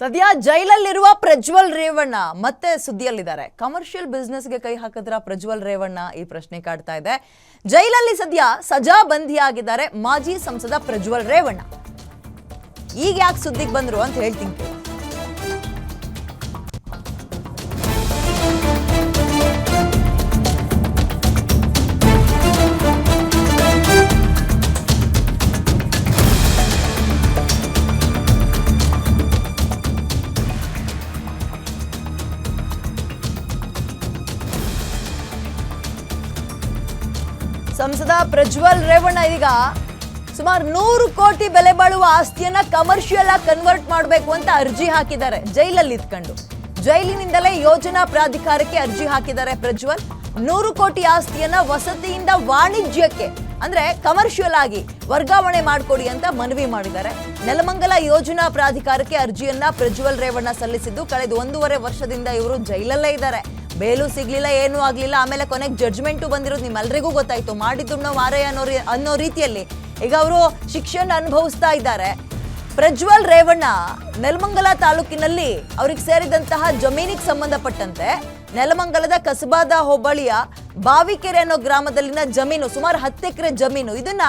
ಸದ್ಯ ಜೈಲಲ್ಲಿರುವ ಪ್ರಜ್ವಲ್ ರೇವಣ್ಣ ಮತ್ತೆ ಸುದ್ದಿಯಲ್ಲಿದ್ದಾರೆ. ಕಮರ್ಷಿಯಲ್ ಬಿಸ್ನೆಸ್ಗೆ ಕೈ ಹಾಕಿದ್ರ ಪ್ರಜ್ವಲ್ ರೇವಣ್ಣ ಈ ಪ್ರಶ್ನೆ ಕಾಡ್ತಾ ಇದೆ. ಜೈಲಲ್ಲಿ ಸದ್ಯ ಸಜಾ ಬಂಧಿಯಾಗಿದ್ದಾರೆ ಮಾಜಿ ಸಂಸದ ಪ್ರಜ್ವಲ್ ರೇವಣ್ಣ. ಈಗ ಯಾಕೆ ಸುದ್ದಿಗೆ ಬಂದ್ರು ಅಂತ ಹೇಳ್ತೀನಿ ಸಂಸದ ಪ್ರಜ್ವಲ್ ರೇವಣ್ಣ ಈಗ ಸುಮಾರು ನೂರು ಕೋಟಿ ಬೆಲೆ ಬಾಳುವ ಆಸ್ತಿಯನ್ನ ಕಮರ್ಷಿಯಲ್ ಆಗಿ ಕನ್ವರ್ಟ್ ಮಾಡಬೇಕು ಅಂತ ಅರ್ಜಿ ಹಾಕಿದ್ದಾರೆ. ಜೈಲಲ್ಲಿ ಇದ್ಕೊಂಡು. ಜೈಲಿನಿಂದಲೇ ಯೋಜನಾ ಪ್ರಾಧಿಕಾರಕ್ಕೆ ಅರ್ಜಿ ಹಾಕಿದ್ದಾರೆ ಪ್ರಜ್ವಲ್. ನೂರು ಕೋಟಿ ಆಸ್ತಿಯನ್ನ ವಸತಿಯಿಂದ ವಾಣಿಜ್ಯಕ್ಕೆ, ಅಂದ್ರೆ ಕಮರ್ಷಿಯಲ್ ಆಗಿ ವರ್ಗಾವಣೆ ಮಾಡಿಕೊಡಿ ಅಂತ ಮನವಿ ಮಾಡಿದ್ದಾರೆ. ನೆಲಮಂಗಲ ಯೋಜನಾ ಪ್ರಾಧಿಕಾರಕ್ಕೆ ಅರ್ಜಿಯನ್ನ ಪ್ರಜ್ವಲ್ ರೇವಣ್ಣ ಸಲ್ಲಿಸಿದ್ದು, ಕಳೆದ ಒಂದೂವರೆ ವರ್ಷದಿಂದ ಇವರು ಜೈಲಲ್ಲೇ ಇದ್ದಾರೆ. ಬೇಲು ಸಿಗ್ಲಿಲ್ಲ, ಏನೂ ಆಗ್ಲಿಲ್ಲ. ಆಮೇಲೆ ಕೊನೆಗೆ ಜಡ್ಜ್ಮೆಂಟು ಬಂದಿರೋದು ನಿಮ್ಮೆಲ್ಲರಿಗೂ ಗೊತ್ತಾಯ್ತು. ಮಾಡಿದ್ದು ನಾವು ಮಾರೇ ಅನ್ನೋ ಅನ್ನೋ ರೀತಿಯಲ್ಲಿ. ಈಗ ಅವರು ಶಿಕ್ಷೆಯನ್ನು ಅನುಭವಿಸ್ತಾ ಇದ್ದಾರೆ. ಪ್ರಜ್ವಲ್ ರೇವಣ್ಣ ನೆಲಮಂಗಲ ತಾಲೂಕಿನಲ್ಲಿ ಅವ್ರಿಗೆ ಸೇರಿದಂತಹ ಜಮೀನಿಗೆ ಸಂಬಂಧಪಟ್ಟಂತೆ ನೆಲಮಂಗಲದ ಕಸಬಾದ ಹೋಬಳಿಯ ಬಾವಿಕೆರೆ ಅನ್ನೋ ಗ್ರಾಮದಲ್ಲಿನ ಜಮೀನು, ಸುಮಾರು ಹತ್ತು ಎಕರೆ ಜಮೀನು, ಇದನ್ನ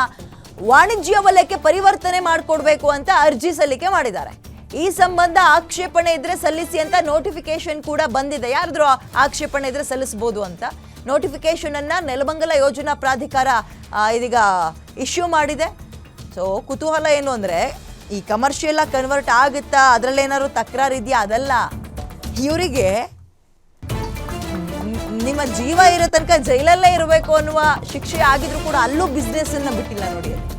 ವಾಣಿಜ್ಯ ವಲಯಕ್ಕೆ ಪರಿವರ್ತನೆ ಮಾಡಿಕೊಡ್ಬೇಕು ಅಂತ ಅರ್ಜಿ ಸಲ್ಲಿಕೆ ಮಾಡಿದ್ದಾರೆ. ಈ ಸಂಬಂಧ ಆಕ್ಷೇಪಣೆ ಇದ್ರೆ ಸಲ್ಲಿಸಿ ಅಂತ ನೋಟಿಫಿಕೇಶನ್ ಕೂಡ ಬಂದಿದೆ. ಯಾರಾದ್ರೂ ಆಕ್ಷೇಪಣೆ ಇದ್ರೆ ಸಲ್ಲಿಸಬಹುದು ಅಂತ. ನೋಟಿಫಿಕೇಶನ್ ಅನ್ನ ನೆಲಮಂಗಲ ಯೋಜನಾ ಪ್ರಾಧಿಕಾರ ಇದೀಗ ಇಶ್ಯೂ ಮಾಡಿದೆ. ಸೊ ಕುತೂಹಲ ಏನು ಅಂದ್ರೆ, ಈ ಕಮರ್ಷಿಯಲ್ ಕನ್ವರ್ಟ್ ಆಗುತ್ತಾ ಅದ್ರಲ್ಲೇನಾದ್ರು ತಕರಾರು ಇದೆಯಾ? ಅದಲ್ಲ. ಇವರಿಗೆ ನಿಮ್ಮ ಜೀವ ಇರೋ ತನಕ ಜೈಲಲ್ಲೇ ಇರಬೇಕು ಅನ್ನುವ ಶಿಕ್ಷೆ ಆಗಿದ್ರು ಕೂಡ ಅಲ್ಲೂ ಬಿಸ್ನೆಸ್ ಅನ್ನ ಬಿಟ್ಟಿಲ್ಲ ನೋಡಿ.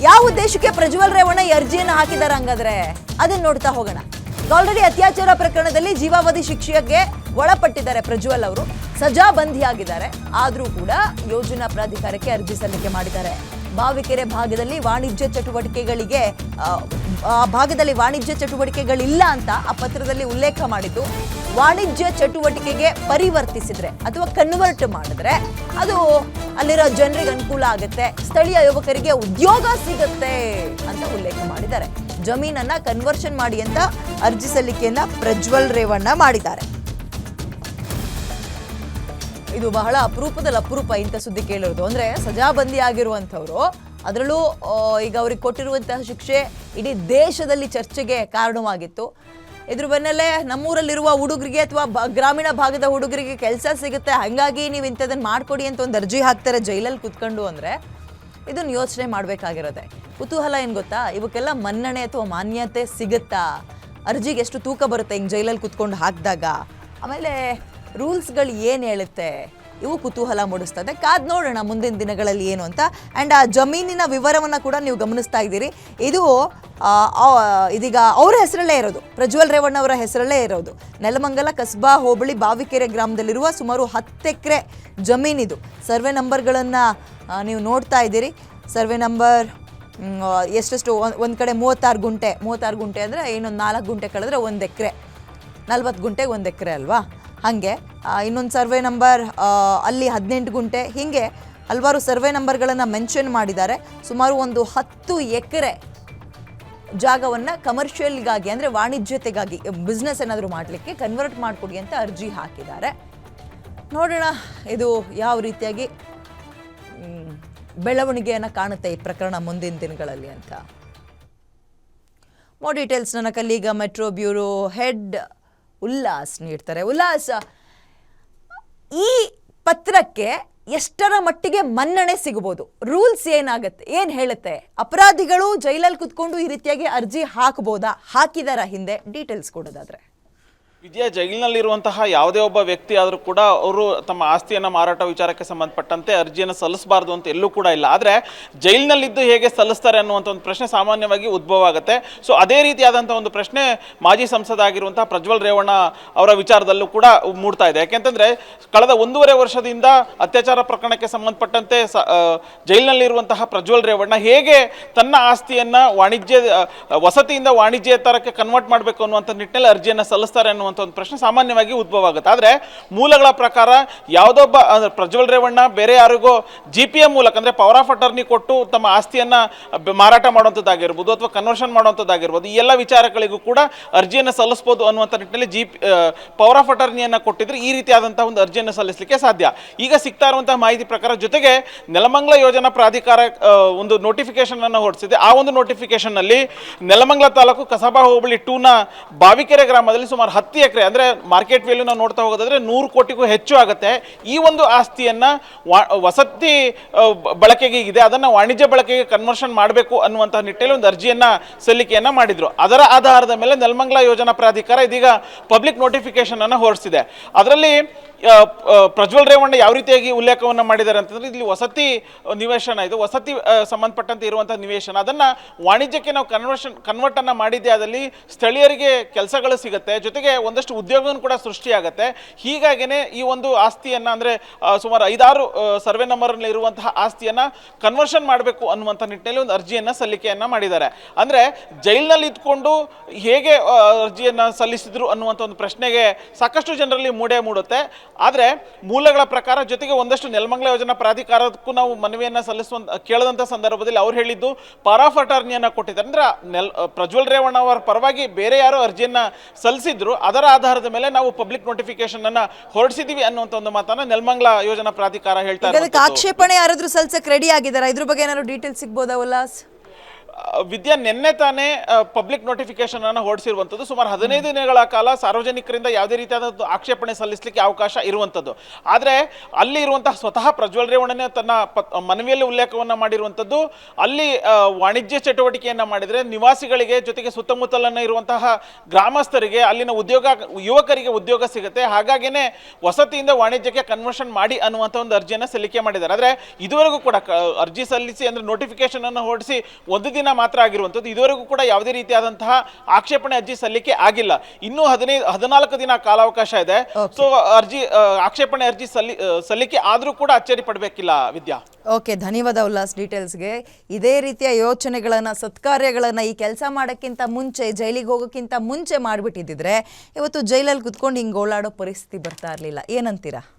ಯಾವ ಉದ್ದೇಶಕ್ಕೆ ಪ್ರಜ್ವಲ್ ರೇವಣ್ಣ ಅರ್ಜಿಯನ್ನು ಹಾಕಿದ್ದಾರೆ ಹಂಗಾದ್ರೆ? ಅದನ್ನ ನೋಡ್ತಾ ಹೋಗೋಣ. ಆಲ್ರೆಡಿ ಅತ್ಯಾಚಾರ ಪ್ರಕರಣದಲ್ಲಿ ಜೀವಾವಧಿ ಶಿಕ್ಷೆಗೆ ಒಳಪಟ್ಟಿದ್ದಾರೆ ಪ್ರಜ್ವಲ್ ಅವರು. ಸಜಾ ಬಂಧಿಯಾಗಿದ್ದಾರೆ. ಆದ್ರೂ ಕೂಡ ಯೋಜನಾ ಪ್ರಾಧಿಕಾರಕ್ಕೆ ಅರ್ಜಿ ಸಲ್ಲಿಕೆ ಮಾಡಿದ್ದಾರೆ. ಬಾವಿಕೆರೆ ಭಾಗದಲ್ಲಿ ವಾಣಿಜ್ಯ ಚಟುವಟಿಕೆಗಳಿಗೆ ಆ, ಭಾಗದಲ್ಲಿ ವಾಣಿಜ್ಯ ಚಟುವಟಿಕೆಗಳಿಲ್ಲ ಅಂತ ಆ ಪತ್ರದಲ್ಲಿ ಉಲ್ಲೇಖ ಮಾಡಿದ್ದು ವಾಣಿಜ್ಯ ಚಟುವಟಿಕೆಗೆ ಪರಿವರ್ತಿಸಿದ್ರೆ ಅಥವಾ ಕನ್ವರ್ಟ್ ಮಾಡಿದ್ರೆ ಅದು ಅಲ್ಲಿರೋ ಜನರಿಗೆ ಅನುಕೂಲ ಆಗುತ್ತೆ ಸ್ಥಳೀಯ ಯುವಕರಿಗೆ ಉದ್ಯೋಗ ಸಿಗುತ್ತೆ ಅಂತ ಉಲ್ಲೇಖ ಮಾಡಿದ್ದಾರೆ. ಜಮೀನನ್ನ ಕನ್ವರ್ಷನ್ ಮಾಡಿ ಅಂತ ಅರ್ಜಿ ಸಲ್ಲಿಕೆಯನ್ನ ಪ್ರಜ್ವಲ್ ರೇವಣ್ಣ ಮಾಡಿದ್ದಾರೆ. ಇದು ಬಹಳ ಅಪರೂಪದಲ್ಲಿ ಅಪರೂಪ ಇಂಥ ಸುದ್ದಿ ಕೇಳಿರೋದು. ಅಂದರೆ ಸಜಾಬಂದಿ ಆಗಿರುವಂಥವ್ರು ಅದರಲ್ಲೂ ಈಗ ಅವ್ರಿಗೆ ಕೊಟ್ಟಿರುವಂತಹ ಶಿಕ್ಷೆ ಇಡೀ ದೇಶದಲ್ಲಿ ಚರ್ಚೆಗೆ ಕಾರಣವಾಗಿತ್ತು. ಇದ್ರ ಬೆನ್ನಲ್ಲೇ ನಮ್ಮೂರಲ್ಲಿರುವ ಹುಡುಗರಿಗೆ ಅಥವಾ ಗ್ರಾಮೀಣ ಭಾಗದ ಹುಡುಗರಿಗೆ ಕೆಲಸ ಸಿಗುತ್ತೆ, ಹಾಗಾಗಿ ನೀವು ಇಂಥದನ್ನ ಮಾಡ್ಕೊಡಿ ಅಂತ ಒಂದು ಅರ್ಜಿ ಹಾಕ್ತಾರೆ ಜೈಲಲ್ಲಿ ಕುತ್ಕೊಂಡು ಅಂದರೆ ಇದನ್ನು ಯೋಚನೆ ಮಾಡಬೇಕಾಗಿರೋದೆ. ಕುತೂಹಲ ಏನು ಗೊತ್ತಾ? ಇವಕ್ಕೆಲ್ಲ ಮನ್ನಣೆ ಅಥವಾ ಮಾನ್ಯತೆ ಸಿಗುತ್ತಾ? ಅರ್ಜಿಗೆ ಎಷ್ಟು ತೂಕ ಬರುತ್ತೆ ಹಿಂಗೆ ಜೈಲಲ್ಲಿ ಕುತ್ಕೊಂಡು ಹಾಕಿದಾಗ? ಆಮೇಲೆ ರೂಲ್ಸ್ಗಳು ಏನು ಹೇಳುತ್ತೆ? ಇವು ಕುತೂಹಲ ಮೂಡಿಸ್ತದೆ ಕಾದ್ ನೋಡೋಣ ಮುಂದಿನ ದಿನಗಳಲ್ಲಿ ಏನು ಅಂತ. ಆ್ಯಂಡ್ ಆ ಜಮೀನಿನ ವಿವರವನ್ನು ಕೂಡ ನೀವು ಗಮನಿಸ್ತಾ ಇದ್ದೀರಿ. ಇದು ಇದೀಗ ಅವರ ಹೆಸರಲ್ಲೇ ಇರೋದು. ಪ್ರಜ್ವಲ್ ರೇವಣ್ಣ ಅವರ ಹೆಸರಲ್ಲೇ ಇರೋದು. ನೆಲಮಂಗಲ ಕಸ್ಬಾ ಹೋಬಳಿ ಬಾವಿಕೆರೆ ಗ್ರಾಮದಲ್ಲಿರುವ ಸುಮಾರು ಹತ್ತು ಎಕರೆ ಜಮೀನಿದು. ಸರ್ವೆ ನಂಬರ್ಗಳನ್ನು ನೀವು ನೋಡ್ತಾ ಇದ್ದೀರಿ. ಸರ್ವೆ ನಂಬರ್ ಎಷ್ಟೆಷ್ಟು ಒಂದು ಕಡೆ ಮೂವತ್ತಾರು ಗುಂಟೆ. ಮೂವತ್ತಾರು ಗುಂಟೆ ಅಂದರೆ ಇನ್ನೊಂದು ನಾಲ್ಕು ಗುಂಟೆ ಕಳೆದ್ರೆ ಒಂದು ಎಕರೆ. ನಲ್ವತ್ತು ಗುಂಟೆಗೆ ಒಂದು ಎಕರೆ ಅಲ್ವಾ? ಹಾಗೆ. ಇನ್ನೊಂದು ಸರ್ವೆ ನಂಬರ್ ಅಲ್ಲಿ ಹದಿನೆಂಟು ಗುಂಟೆ. ಹೀಗೆ ಹಲವಾರು ಸರ್ವೆ ನಂಬರ್ಗಳನ್ನು ಮೆನ್ಷನ್ ಮಾಡಿದ್ದಾರೆ. ಸುಮಾರು ಒಂದು ಹತ್ತು ಎಕರೆ ಜಾಗವನ್ನು ಕಮರ್ಷಿಯಲ್ಗಾಗಿ ಅಂದರೆ ವಾಣಿಜ್ಯತೆಗಾಗಿ ಬಿಸ್ನೆಸ್ ಏನಾದರೂ ಮಾಡಲಿಕ್ಕೆ ಕನ್ವರ್ಟ್ ಮಾಡಿಕೊಡಿ ಅಂತ ಅರ್ಜಿ ಹಾಕಿದ್ದಾರೆ. ನೋಡೋಣ ಇದು ಯಾವ ರೀತಿಯಾಗಿ ಮ್, ಬೆಳವಣಿಗೆಯನ್ನು ಕಾಣುತ್ತೆ ಈ ಪ್ರಕರಣ ಮುಂದಿನ ದಿನಗಳಲ್ಲಿ ಅಂತ. ಮೋರ್ ಡೀಟೇಲ್ಸ್ ನನ್ನ colleague metro bureau head Ullas ನೀಡ್ತಾರೆ. ಉಲ್ಲಾಸ. ಈ ಪತ್ರಕ್ಕೆ ಎಷ್ಟರ ಮಟ್ಟಿಗೆ ಮನ್ನಣೆ ಸಿಗಬಹುದು? ರೂಲ್ಸ್ ಏನಾಗುತ್ತೆ? ಏನು ಹೇಳುತ್ತೆ? ಅಪರಾಧಿಗಳು ಜೈಲಲ್ಲಿ ಕುತ್ಕೊಂಡು ಈ ರೀತಿಯಾಗಿ ಅರ್ಜಿ ಹಾಕ್ಬೋದಾ? ಹಾಕಿದಾರ ಹಿಂದೆ? ಡೀಟೇಲ್ಸ್ ಕೊಡೋದಾದ್ರೆ. ವಿಜಯ ಜೈಲಿನಲ್ಲಿರುವಂತಹ ಯಾವುದೇ ಒಬ್ಬ ವ್ಯಕ್ತಿ ಆದರೂ ಕೂಡ ಅವರು ತಮ್ಮ ಆಸ್ತಿಯನ್ನು ಮಾರಾಟ ವಿಚಾರಕ್ಕೆ ಸಂಬಂಧಪಟ್ಟಂತೆ ಅರ್ಜಿಯನ್ನು ಸಲ್ಲಿಸಬಾರ್ದು ಅಂತ ಎಲ್ಲೂ ಕೂಡ ಇಲ್ಲ. ಆದರೆ ಜೈಲಿನಲ್ಲಿದ್ದು ಹೇಗೆ ಸಲ್ಲಿಸ್ತಾರೆ ಅನ್ನುವಂಥ ಒಂದು ಪ್ರಶ್ನೆ ಸಾಮಾನ್ಯವಾಗಿ ಉದ್ಭವ ಆಗುತ್ತೆ. ಸೊ ಅದೇ ರೀತಿಯಾದಂಥ ಒಂದು ಪ್ರಶ್ನೆ ಮಾಜಿ ಸಂಸದ ಆಗಿರುವಂತಹ ಪ್ರಜ್ವಲ್ ರೇವಣ್ಣ ಅವರ ವಿಚಾರದಲ್ಲೂ ಕೂಡ ಮೂಡ್ತಾ ಇದೆ. ಯಾಕೆಂತಂದ್ರೆ ಕಳೆದ ಒಂದೂವರೆ ವರ್ಷದಿಂದ ಅತ್ಯಾಚಾರ ಪ್ರಕರಣಕ್ಕೆ ಸಂಬಂಧಪಟ್ಟಂತೆ ಸ ಜೈಲಿನಲ್ಲಿರುವಂತಹ ಪ್ರಜ್ವಲ್ ರೇವಣ್ಣ ಹೇಗೆ ತನ್ನ ಆಸ್ತಿಯನ್ನ ವಾಣಿಜ್ಯ ವಸತಿಯಿಂದ ವಾಣಿಜ್ಯ ತರಕ್ಕೆ ಕನ್ವರ್ಟ್ ಮಾಡಬೇಕು ಅನ್ನುವಂಥ ನಿಟ್ಟಿನಲ್ಲಿ ಅರ್ಜಿಯನ್ನು ಸಲ್ಲಿಸ್ತಾರೆ ಅನ್ನುವಂಥ ಅನ್ನುವಂಥ ಒಂದು ಪ್ರಶ್ನೆ ಸಾಮಾನ್ಯವಾಗಿ ಉದ್ಭವ ಆಗುತ್ತೆ ಆದರೆ ಮೂಲಗಳ ಪ್ರಕಾರ ಯಾವುದೊಬ್ಬ, ಅಂದರೆ ಪ್ರಜ್ವಲ್ ರೇವಣ್ಣ ಬೇರೆ ಯಾರಿಗೋ ಜಿ ಪಿ ಎ ಮೂಲಕ, ಅಂದರೆ ಪವರ್ ಆಫ್ ಅಟರ್ನಿ ಕೊಟ್ಟು ತಮ್ಮ ಆಸ್ತಿಯನ್ನು ಮಾರಾಟ ಮಾಡುವಂಥದ್ದಾಗಿರ್ಬೋದು ಅಥವಾ ಕನ್ವರ್ಷನ್ ಮಾಡುವಂಥದ್ದಾಗಿರ್ಬೋದು, ಈ ಎಲ್ಲ ವಿಚಾರಗಳಿಗೂ ಕೂಡ ಅರ್ಜಿಯನ್ನು ಸಲ್ಲಿಸ್ಬೋದು ಅನ್ನುವಂಥ ನಿಟ್ಟಿನಲ್ಲಿ ಜಿ ಪವರ್ ಆಫ್ ಅಟರ್ನಿಯನ್ನು ಕೊಟ್ಟಿದ್ರೆ ಈ ರೀತಿಯಾದಂಥ ಒಂದು ಅರ್ಜಿಯನ್ನು ಸಲ್ಲಿಸಲಿಕ್ಕೆ ಸಾಧ್ಯ. ಈಗ ಸಿಗ್ತಾ ಇರುವಂತಹ ಮಾಹಿತಿ ಪ್ರಕಾರ ಜೊತೆಗೆ ನೆಲಮಂಗಲ ಯೋಜನಾ ಪ್ರಾಧಿಕಾರ ಒಂದು ನೋಟಿಫಿಕೇಶನ್ ಅನ್ನು ಹೊರಡಿಸಿದೆ. ಆ ಒಂದು ನೋಟಿಫಿಕೇಶನ್ ಅಲ್ಲಿ ನೆಲಮಂಗಲ ತಾಲೂಕು ಕಸಬಾ ಹೋಬಳಿ ಟೂನ ಬಾವಿಕೆರೆ ಗ್ರಾಮದಲ್ಲಿ ಸುಮಾರು ಹತ್ತು ಎಕರೆ, ಅಂದರೆ ಮಾರ್ಕೆಟ್ ವ್ಯಾಲ್ಯೂ ನಾವು ನೋಡ್ತಾ ಹೋಗೋದಾದರೆ ನೂರು ಕೋಟಿಗೂ ಹೆಚ್ಚು ಆಗುತ್ತೆ. ಈ ಒಂದು ಆಸ್ತಿಯನ್ನು ವಸತಿ ಬಳಕೆಗೆ ಇದೆ, ಅದನ್ನು ವಾಣಿಜ್ಯ ಬಳಕೆಗೆ ಕನ್ವರ್ಷನ್ ಮಾಡಬೇಕು ಅನ್ನುವಂತಹ ನಿಟ್ಟಿನಲ್ಲಿ ಒಂದು ಅರ್ಜಿಯನ್ನು ಸಲ್ಲಿಕೆಯನ್ನು ಮಾಡಿದರು. ಅದರ ಆಧಾರದ ಮೇಲೆ ನೆಲಮಂಗಲ ಯೋಜನಾ ಪ್ರಾಧಿಕಾರ ಇದೀಗ ಪಬ್ಲಿಕ್ ನೋಟಿಫಿಕೇಶನ್ ಅನ್ನು ಹೊರಡಿಸಿದೆ. ಅದರಲ್ಲಿ ಪ್ರಜ್ವಲ್ ರೇವಣ್ಣ ಯಾವ ರೀತಿಯಾಗಿ ಉಲ್ಲೇಖವನ್ನು ಮಾಡಿದ್ದಾರೆ ಅಂತಂದ್ರೆ ಇಲ್ಲಿ ವಸತಿ ನಿವೇಶನ ಇದು ವಸತಿ ಸಂಬಂಧಪಟ್ಟಂತೆ ಇರುವಂಥ ನಿವೇಶನ. ಅದನ್ನ ವಾಣಿಜ್ಯಕ್ಕೆ ನಾವು ಕನ್ವರ್ಷನ್ ಕನ್ವರ್ಟ್ ಅನ್ನ ಮಾಡಿದ್ದೆ ಅದಲ್ಲಿ ಸ್ಥಳೀಯರಿಗೆ ಕೆಲಸಗಳು ಸಿಗುತ್ತೆ. ಜೊತೆಗೆ ಒಂದಷ್ಟು ಉದ್ಯೋಗವನ್ನು ಕೂಡ ಸೃಷ್ಟಿಯಾಗುತ್ತೆ. ಹೀಗಾಗಿಯೇ ಈ ಒಂದು ಆಸ್ತಿಯನ್ನ ಅಂದ್ರೆ ಸುಮಾರು ಐದಾರು ಸರ್ವೆ ನಂಬರ್ನಲ್ಲಿ ಇರುವಂತಹ ಆಸ್ತಿಯನ್ನ ಕನ್ವರ್ಷನ್ ಮಾಡಬೇಕು ಅನ್ನುವಂಥ ನಿಟ್ಟಿನಲ್ಲಿ ಒಂದು ಅರ್ಜಿಯನ್ನ ಸಲ್ಲಿಕೆಯನ್ನ ಮಾಡಿದ್ದಾರೆ. ಅಂದ್ರೆ ಜೈಲಿನಲ್ಲಿ ಇದ್ಕೊಂಡು ಹೇಗೆ ಅರ್ಜಿಯನ್ನ ಸಲ್ಲಿಸಿದ್ರು ಅನ್ನುವಂಥ ಒಂದು ಪ್ರಶ್ನೆಗೆ ಸಾಕಷ್ಟು ಜನರಲ್ಲಿ ಮೂಡೇ ಮೂಡುತ್ತೆ. ಆದರೆ ಮೂಲಗಳ ಪ್ರಕಾರ ಜೊತೆಗೆ ಒಂದಷ್ಟು ನೆಲಮಂಗಲ ಯೋಜನಾ ಪ್ರಾಧಿಕಾರಕ್ಕೂ ನಾವು ಮನವಿಯನ್ನು ಸಲ್ಲಿಸುವಂತ ಕೇಳದಂಥ ಸಂದರ್ಭದಲ್ಲಿ ಅವ್ರು ಹೇಳಿದ್ದು ಪರಾಫ್ ಅಟಾರ್ನಿಯನ್ನ ಕೊಟ್ಟಿದ್ದಾರೆ. ಅಂದ್ರೆ ನೆಲ್ ಪ್ರಜ್ವಲ್ ರೇವಣ್ಣ ಅವರ ಪರವಾಗಿ ಬೇರೆ ಯಾರೋ ಅರ್ಜಿಯನ್ನ ಸಲ್ಲಿಸಿದ್ರು ಅದರ ಆಧಾರದ ಮೇಲೆ ನಾವು ಪಬ್ಲಿಕ್ ನೋಟಿಫಿಕೇಶನ್ ಅನ್ನ ಹೊರಡಿಸಿದೀವಿ ಅನ್ನುವಂಥ ಒಂದು ಮಾತನ್ನ ನೆಲಮಂಗಲ ಯೋಜನಾ ಪ್ರಾಧಿಕಾರ ಹೇಳ್ತಾರೆ ಆಕ್ಷೇಪಣೆ ಯಾರಾದ್ರೂ ಸಲ್ಸಕ್ ರೆಡಿ ಆಗಿದ್ದಾರೆ? ಇದ್ರ ಬಗ್ಗೆ ಏನಾದ್ರು ಡೀಟೇಲ್ಸ್ ಸಿಗ್ಬೋದಾ ಉಲ್ಲಾಸ್? ವಿದ್ಯಾ ನಿನ್ನೆ ತಾನೇ ಪಬ್ಲಿಕ್ ನೋಟಿಫಿಕೇಶನ್ ಅನ್ನು ಹೊರಡಿಸಿರುವಂಥದ್ದು ಸುಮಾರು ಹದಿನೈದು ದಿನಗಳ ಕಾಲ ಸಾರ್ವಜನಿಕರಿಂದ ಯಾವುದೇ ರೀತಿಯಾದ ಆಕ್ಷೇಪಣೆ ಸಲ್ಲಿಸಲಿಕ್ಕೆ ಅವಕಾಶ ಇರುವಂಥದ್ದು. ಆದರೆ, ಅಲ್ಲಿ ಇರುವಂತಹ ಸ್ವತಃ ಪ್ರಜ್ವಲ್ ರೇವಣ್ಣನೇ ತನ್ನ ಮನವಿಯಲ್ಲಿ ಉಲ್ಲೇಖವನ್ನು ಮಾಡಿರುವಂಥದ್ದು. ಅಲ್ಲಿ ವಾಣಿಜ್ಯ ಚಟುವಟಿಕೆಯನ್ನು ಮಾಡಿದರೆ ನಿವಾಸಿಗಳಿಗೆ ಜೊತೆಗೆ ಸುತ್ತಮುತ್ತಲನ್ನ ಇರುವಂತಹ ಗ್ರಾಮಸ್ಥರಿಗೆ, ಅಲ್ಲಿನ ಉದ್ಯೋಗ, ಯುವಕರಿಗೆ ಉದ್ಯೋಗ ಸಿಗುತ್ತೆ. ಹಾಗಾಗಿನೇ ವಸತಿಯಿಂದ ವಾಣಿಜ್ಯಕ್ಕೆ ಕನ್ವರ್ಷನ್ ಮಾಡಿ ಅನ್ನುವಂಥ ಒಂದು ಅರ್ಜಿಯನ್ನು ಸಲ್ಲಿಕೆ ಮಾಡಿದ್ದಾರೆ. ಆದರೆ, ಇದುವರೆಗೂ ಕೂಡ ಅರ್ಜಿ ಸಲ್ಲಿಸಿ ಅಂದರೆ ನೋಟಿಫಿಕೇಶನ್ ಅನ್ನು ಹೊರಡಿಸಿ ಒಂದು ದಿನ ಮಾತ್ರ ಆಗಿರುವಂಥದ್ದು. ಇದುವರೆಗೂ ಕೂಡ ಯಾವುದೇ ರೀತಿಯಾದಂತಹ ಆಕ್ಷೇಪಣೆ ಅರ್ಜಿ ಸಲ್ಲಿಕೆ ಆಗಿಲ್ಲ. ಇನ್ನೂ ಹದಿನೈದು ಹದಿನಾಲ್ಕು ದಿನ ಕಾಲಾವಕಾಶ ಇದೆ. ಸೊ ಅರ್ಜಿ ಆಕ್ಷೇಪಣೆ ಅರ್ಜಿ ಸಲ್ಲಿ ಸಲ್ಲಿಕೆ ಆದರೂ ಕೂಡ ಅಚ್ಚರಿ ಪಡಬೇಕಿಲ್ಲ ವಿದ್ಯಾ. ಓಕೆ ಧನ್ಯವಾದ ಉಲ್ಲಾಸ್ ಡೀಟೇಲ್ಸ್ಗೆ. ಇದೇ ರೀತಿಯ ಯೋಚನೆಗಳನ್ನು ಸತ್ಕಾರ್ಯಗಳನ್ನು ಈ ಕೆಲಸ ಮಾಡೋಕ್ಕಿಂತ ಮುಂಚೆ ಜೈಲಿಗೆ ಹೋಗೋಕ್ಕಿಂತ ಮುಂಚೆ ಮಾಡಿಬಿಟ್ಟಿದ್ದಿದ್ರೆ ಇವತ್ತು ಜೈಲಲ್ಲಿ ಕುತ್ಕೊಂಡು ಹಿಂಗೆ ಓಡಾಡೋ ಪರಿಸ್ಥಿತಿ ಬರ್ತಾ ಇರಲಿಲ್ಲ. ಏನಂತೀರಾ?